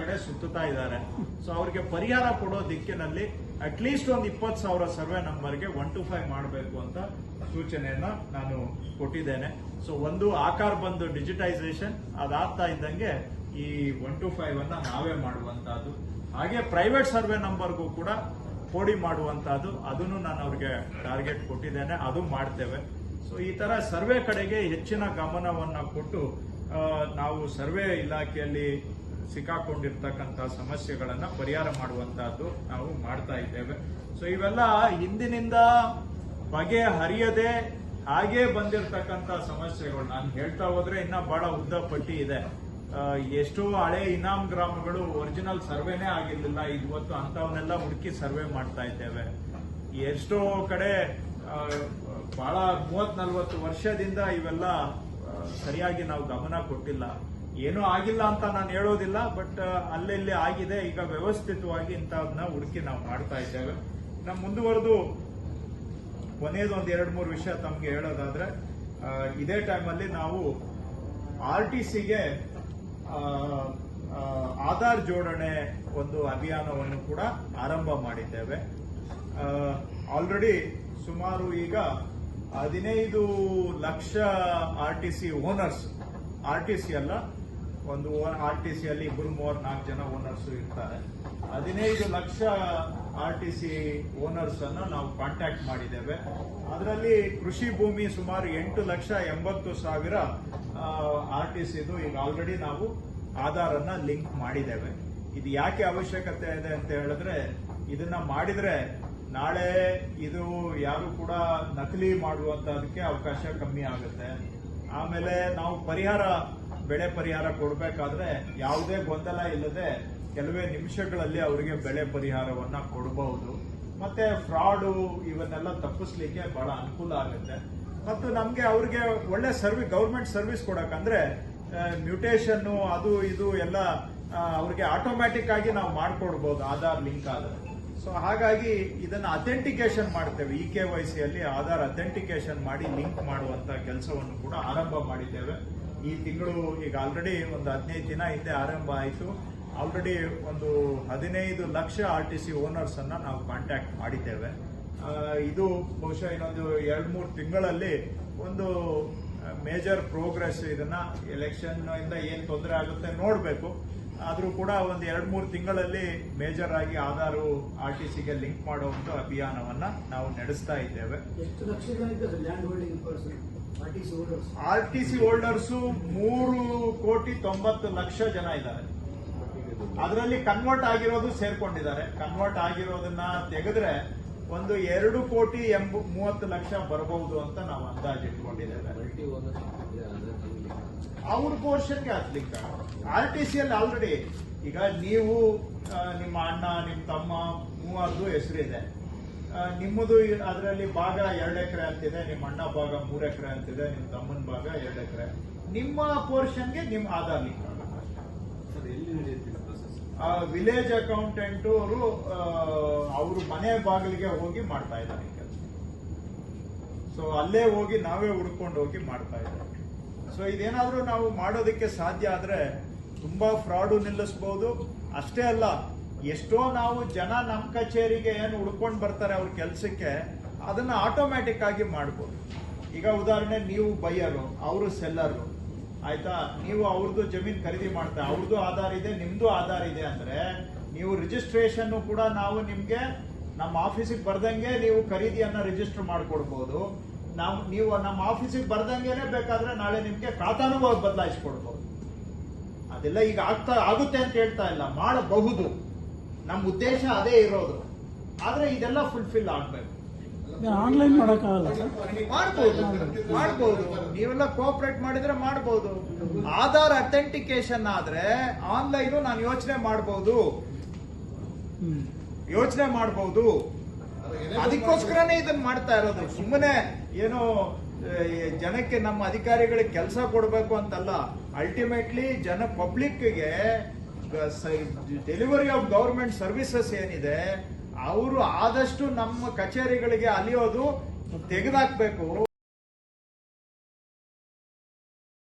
ಕಡೆ ಸುತ್ತುತ್ತಾ ಇದ್ದಾರೆ. ಸೊ ಅವ್ರಿಗೆ ಪರಿಹಾರ ಕೊಡೋ ದಿಕ್ಕಿನಲ್ಲಿ ಅಟ್ಲೀಸ್ಟ್ ಒಂದು ಇಪ್ಪತ್ತು ಸಾವಿರ ಸರ್ವೆ ನಂಬರ್ಗೆ ಒನ್ ಟು ಫೈವ್ ಮಾಡಬೇಕು ಅಂತ ಸೂಚನೆಯನ್ನ ನಾನು ಕೊಟ್ಟಿದ್ದೇನೆ. ಸೊ ಒಂದು ಆಕಾರ ಬಂದು ಡಿಜಿಟೈಸೇಷನ್ ಅದಾಗ್ತಾ ಇದ್ದಂಗೆ ಈ ಒನ್ ಟು ಫೈವ್ ಅನ್ನ ನಾವೇ ಮಾಡುವಂತಹದ್ದು. ಹಾಗೆ ಪ್ರೈವೇಟ್ ಸರ್ವೆ ನಂಬರ್ಗೂ ಕೂಡ ಪೋಡಿ ಮಾಡುವಂತಹದ್ದು. ಅದನ್ನು ನಾನು ಅವ್ರಿಗೆ ಟಾರ್ಗೆಟ್ ಕೊಟ್ಟಿದ್ದೇನೆ. ಅದು ಮಾಡ್ತೇವೆ. ಸೊ ಈ ತರ ಸರ್ವೆ ಕಡೆಗೆ ಹೆಚ್ಚಿನ ಗಮನವನ್ನ ಕೊಟ್ಟು ನಾವು ಸರ್ವೆ ಇಲಾಖೆಯಲ್ಲಿ ಸಿಕ್ಕಾಕೊಂಡಿರ್ತಕ್ಕಂಥ ಸಮಸ್ಯೆಗಳನ್ನ ಪರಿಹಾರ ಮಾಡುವಂತಹದ್ದು ನಾವು ಮಾಡ್ತಾ ಇದ್ದೇವೆ. ಸೊ ಇವೆಲ್ಲ ಹಿಂದಿನಿಂದ ಬಗೆ ಹರಿಯದೆ ಹಾಗೆ ಬಂದಿರತಕ್ಕಂತ ಸಮಸ್ಯೆಗಳು. ನಾನು ಹೇಳ್ತಾ ಹೋದ್ರೆ ಇನ್ನ ಬಹಳ ಉದ್ದ ಪಟ್ಟಿ ಇದೆ. ಎಷ್ಟೋ ಹಳೆ ಇನಾಮ್ ಗ್ರಾಮಗಳು ಒರಿಜಿನಲ್ ಸರ್ವೆನೇ ಆಗಿರ್ಲಿಲ್ಲ. ಇವತ್ತು ಅಂತವನ್ನೆಲ್ಲ ಹುಡುಕಿ ಸರ್ವೆ ಮಾಡ್ತಾ ಇದ್ದೇವೆ. ಎಷ್ಟೋ ಕಡೆ ಬಹಳ ಮೂವತ್ ನಲ್ವತ್ತು ವರ್ಷದಿಂದ ಇವೆಲ್ಲ ಸರಿಯಾಗಿ ನಾವು ಗಮನ ಕೊಟ್ಟಿಲ್ಲ. ಏನೂ ಆಗಿಲ್ಲ ಅಂತ ನಾನು ಹೇಳೋದಿಲ್ಲ ಬಟ್ ಅಲ್ಲೆಲ್ಲಿ ಆಗಿದೆ. ಈಗ ವ್ಯವಸ್ಥಿತವಾಗಿ ಇಂಥದನ್ನ ಹುಡುಕಿ ನಾವು ಮಾಡ್ತಾ ಇದ್ದೇವೆ. ನಮ್ಮ ಮುಂದುವರೆದು ಕೊನೆಯದು ಒಂದು ಎರಡು ಮೂರು ವಿಷಯ ತಮಗೆ ಹೇಳೋದಾದ್ರೆ ಇದೇ ಟೈಮಲ್ಲಿ ನಾವು ಆರ್ ಟಿ ಸಿಗೆ ಆಧಾರ್ ಜೋಡಣೆ ಒಂದು ಅಭಿಯಾನವನ್ನು ಕೂಡ ಆರಂಭ ಮಾಡಿದ್ದೇವೆ. ಆಲ್ರೆಡಿ ಸುಮಾರು ಈಗ ಹದಿನೈದು lakh R T C owners R T C ಅಲ್ಲ ಒಂದು ಆರ್ ಟಿ ಸಿ ಅಲ್ಲಿ ಇಬ್ಬರು ಮೂವರು ನಾಲ್ಕು ಜನ ಓನರ್ಸ್ ಇರ್ತಾರೆ. ಹದಿನೈದು lakh R T C owners ಅನ್ನು ನಾವು ಕಾಂಟ್ಯಾಕ್ಟ್ ಮಾಡಿದ್ದೇವೆ. ಅದರಲ್ಲಿ ಕೃಷಿ ಭೂಮಿ ಸುಮಾರು ಎಂಟು ಲಕ್ಷ ಎಂಬತ್ತು ಸಾವಿರ ಆರ್ ಟಿ ಸಿದು ಈಗ ಆಲ್ರೆಡಿ ನಾವು ಆಧಾರ್ ಅನ್ನ ಲಿಂಕ್ ಮಾಡಿದ್ದೇವೆ. ಇದು ಯಾಕೆ ಅವಶ್ಯಕತೆ ಇದೆ ಅಂತ ಹೇಳಿದ್ರೆ, ಇದನ್ನ ಮಾಡಿದ್ರೆ ನಾಳೆ ಇದು ಯಾರು ಕೂಡ ನಕಲಿ ಮಾಡುವಂತದಕ್ಕೆ ಅವಕಾಶ ಕಮ್ಮಿ ಆಗುತ್ತೆ. ಆಮೇಲೆ ನಾವು ಪರಿಹಾರ ಬೆಳೆ ಪರಿಹಾರ ಕೊಡಬೇಕಾದ್ರೆ ಯಾವುದೇ ಗೊಂದಲ ಇಲ್ಲದೆ ಕೆಲವೇ ನಿಮಿಷಗಳಲ್ಲಿ ಅವರಿಗೆ ಬೆಳೆ ಪರಿಹಾರವನ್ನ ಕೊಡಬಹುದು. ಮತ್ತೆ ಫ್ರಾಡು ಇವನ್ನೆಲ್ಲ ತಪ್ಪಿಸ್ಲಿಕ್ಕೆ ಬಹಳ ಅನುಕೂಲ ಆಗುತ್ತೆ. ಮತ್ತು ನಮಗೆ ಅವ್ರಿಗೆ ಒಳ್ಳೆ ಸರ್ವಿಸ್ ಗೌರ್ಮೆಂಟ್ ಸರ್ವಿಸ್ ಕೊಡಕಂದ್ರೆ ಮ್ಯೂಟೇಷನ್ನು ಅದು ಇದು ಎಲ್ಲ ಅವ್ರಿಗೆ ಆಟೋಮ್ಯಾಟಿಕ್ ಆಗಿ ನಾವು ಮಾಡ್ಕೊಡ್ಬೋದು, ಆಧಾರ್ ಲಿಂಕ್ ಆದ್ರೆ. ಸೊ ಹಾಗಾಗಿ ಇದನ್ನ ಅಥೆಂಟಿಕೇಶನ್ ಮಾಡ್ತೇವೆ. ಇ ಕೆ ವೈ ಸಿಯಲ್ಲಿ ಆಧಾರ್ ಅಥೆಂಟಿಕೇಶನ್ ಮಾಡಿ ಲಿಂಕ್ ಮಾಡುವಂತ ಕೆಲಸವನ್ನು ಕೂಡ ಆರಂಭ ಮಾಡಿದ್ದೇವೆ. ಈ ತಿಂಗಳು ಈಗ ಆಲ್ರೆಡಿ ಒಂದು ಹದಿನೈದು ದಿನ ಹಿಂದೆ ಆರಂಭ ಆಯಿತು. ಆಲ್ರೆಡಿ ಒಂದು ಹದಿನೈದು ಲಕ್ಷ ಆರ್ ಟಿ ಸಿ ಓನರ್ಸನ್ನು ನಾವು ಕಾಂಟ್ಯಾಕ್ಟ್ ಮಾಡಿದ್ದೇವೆ. ಇದು ಬಹುಶಃ ಇನ್ನೊಂದು ಎರಡು ಮೂರು ತಿಂಗಳಲ್ಲಿ ಒಂದು ಮೇಜರ್ ಪ್ರೋಗ್ರೆಸ್ ಇದನ್ನು ಎಲೆಕ್ಷನ್ನಿಂದ ಏನು ತೊಂದರೆ ಆಗುತ್ತೆ ನೋಡಬೇಕು. ಆದರೂ ಕೂಡ ಒಂದು ಎರಡು ಮೂರು ತಿಂಗಳಲ್ಲಿ ಮೇಜರ್ ಆಗಿ ಆಧಾರು ಆರ್ ಟಿ ಸಿಗೆ ಲಿಂಕ್ ಮಾಡುವಂಥ ಅಭಿಯಾನವನ್ನ ನಾವು ನಡೆಸ್ತಾ ಇದ್ದೇವೆ. ಆರ್ ಟಿ ಸಿ ಹೋಲ್ಡರ್ಸು ಮೂರು ಕೋಟಿ ತೊಂಬತ್ತು ಲಕ್ಷ ಜನ ಇದ್ದಾರೆ. ಅದರಲ್ಲಿ ಕನ್ವರ್ಟ್ ಆಗಿರೋದು ಸೇರ್ಕೊಂಡಿದ್ದಾರೆ. ಕನ್ವರ್ಟ್ ಆಗಿರೋದನ್ನ ತೆಗೆದ್ರೆ ಒಂದು ಎರಡು ಕೋಟಿ ಎಂಬ ಮೂವತ್ತು ಲಕ್ಷ ಬರಬಹುದು ಅಂತ ನಾವು ಅಂದಾಜು ಇಟ್ಕೊಂಡಿದ್ದೇವೆ. ಅವ್ರ ಪೋರ್ಷನ್ಗೆ ಹತ್ಲಿಕ್ಕೆ ಆರ್ ಟಿ ಸಿ ಅಲ್ಲಿ ಆಲ್ರೆಡಿ ಈಗ ನೀವು ನಿಮ್ಮ ಅಣ್ಣ, ನಿಮ್ಮ ತಮ್ಮ ಮೂವರದು ಹೆಸರಿದೆ. ನಿಮ್ಮದು ಅದರಲ್ಲಿ ಭಾಗ ಎರಡು ಎಕರೆ ಅಂತಿದೆ ನಿಮ್ಮ ಅಣ್ಣ ಭಾಗ ಮೂರು ಎಕರೆ ಅಂತಿದೆ ನಿಮ್ಮ ತಮ್ಮನ ಭಾಗ ಎರಡು ಎಕರೆ. ನಿಮ್ಮ ಪೋರ್ಷನ್ಗೆ ನಿಮ್ಮ ಆಧಾರ್ ಲಿಂಕ್ ವಿಲೇಜ್ ಅಕೌಂಟೆಂಟ್ ಅವರು ಅವರು ಮನೆ ಬಾಗಿಲಿಗೆ ಹೋಗಿ ಮಾಡ್ತಾ ಇದ್ದಾರೆ ಕೆಲಸ ಸೊ ಅಲ್ಲೇ ಹೋಗಿ ನಾವೇ ಹುಡ್ಕೊಂಡು ಹೋಗಿ ಮಾಡ್ತಾ ಇದ್ದಾರೆ. ಸೊ ಇದೇನಾದ್ರೂ ನಾವು ಮಾಡೋದಕ್ಕೆ ಸಾಧ್ಯ ಆದ್ರೆ ತುಂಬಾ ಫ್ರಾಡು ನಿಲ್ಲಿಸಬಹುದು ಅಷ್ಟೇ ಅಲ್ಲ ಎಷ್ಟೋ ನಾವು ಜನ ನಮ್ಮ ಕಚೇರಿಗೆ ಏನು ಹುಡ್ಕೊಂಡು ಬರ್ತಾರೆ ಅವ್ರ ಕೆಲಸಕ್ಕೆ, ಅದನ್ನ ಆಟೋಮ್ಯಾಟಿಕ್ ಆಗಿ ಮಾಡ್ಬೋದು. ಈಗ ಉದಾಹರಣೆ, ನೀವು ಬೈಯರು, ಅವರು ಸೆಲ್ಲರು. ಆಯ್ತಾ? ನೀವು ಅವ್ರದ್ದು ಜಮೀನ್ ಖರೀದಿ ಮಾಡ್ತಾ ಅವ್ರದ್ದು ಆಧಾರ ಇದೆ ನಿಮ್ಮದು ಆಧಾರ ಇದೆ ಅಂದ್ರೆ, ನೀವು ರಿಜಿಸ್ಟ್ರೇಷನ್ ಕೂಡ ನಾವು ನಿಮಗೆ ನಮ್ಮ ಆಫೀಸಿಗೆ ಬರ್ದಂಗೆ ನೀವು ಖರೀದಿಯನ್ನು ರಿಜಿಸ್ಟರ್ ಮಾಡ್ಕೊಡ್ಬೋದು. ನಾವು, ನೀವು ನಮ್ಮ ಆಫೀಸಿಗೆ ಬರ್ದಂಗೆ ಬೇಕಾದ್ರೆ ನಾಳೆ ನಿಮಗೆ ಕಾತಾನುಭವ ಬದಲಾಯಿಸ್ಕೊಡ್ಬೋದು. ಅದೆಲ್ಲ ಈಗ ಆಗ್ತಾ, ಆಗುತ್ತೆ ಅಂತ ಹೇಳ್ತಾ ಇಲ್ಲ, ಮಾಡಬಹುದು. ನಮ್ಮ ಉದ್ದೇಶ ಅದೇ ಇರೋದು. ಆದ್ರೆ ಇದೆಲ್ಲ ಫುಲ್ಫಿಲ್ ಆಗ್ಬೇಕು. ಆನ್ಲೈನ್ ಮಾಡೋಕ್ಕಾಗಲ್ಲ ಸರ್? ಮಾಡ್ಬೋದು ಮಾಡ್ಬೋದು. ನೀವೆಲ್ಲ ಕೋಆಪರೇಟ್ ಮಾಡಿದ್ರೆ ಮಾಡ್ಬೋದು. ಆಧಾರ್ ಅಥೆಂಟಿಕೇಶನ್ ಆದ್ರೆ ಆನ್ಲೈನ್ ನಾನು ಯೋಚನೆ ಮಾಡಬಹುದು ಯೋಚನೆ ಮಾಡಬಹುದು ಅದಕ್ಕೋಸ್ಕರನೇ ಇದನ್ನ ಮಾಡ್ತಾ ಇರೋದು. ಸುಮ್ಮನೆ ಏನು ಜನಕ್ಕೆ ನಮ್ಮ ಅಧಿಕಾರಿಗಳಿಗೆ ಕೆಲಸ ಕೊಡಬೇಕು ಅಂತಲ್ಲ. ಅಲ್ಟಿಮೇಟ್ಲಿ ಜನ ಪಬ್ಲಿಕ್ಗೆ ಡೆಲಿವರಿ ಆಫ್ ಗೌರ್ಮೆಂಟ್ ಸರ್ವಿಸಸ್ ಏನಿದೆ ಅವರು ಆದಷ್ಟು ನಮ್ಮ ಕಚೇರಿಗಳಿಗೆ ಅಲಿಯೋದು ತೆಗೆದಾಕ್ಬೇಕು.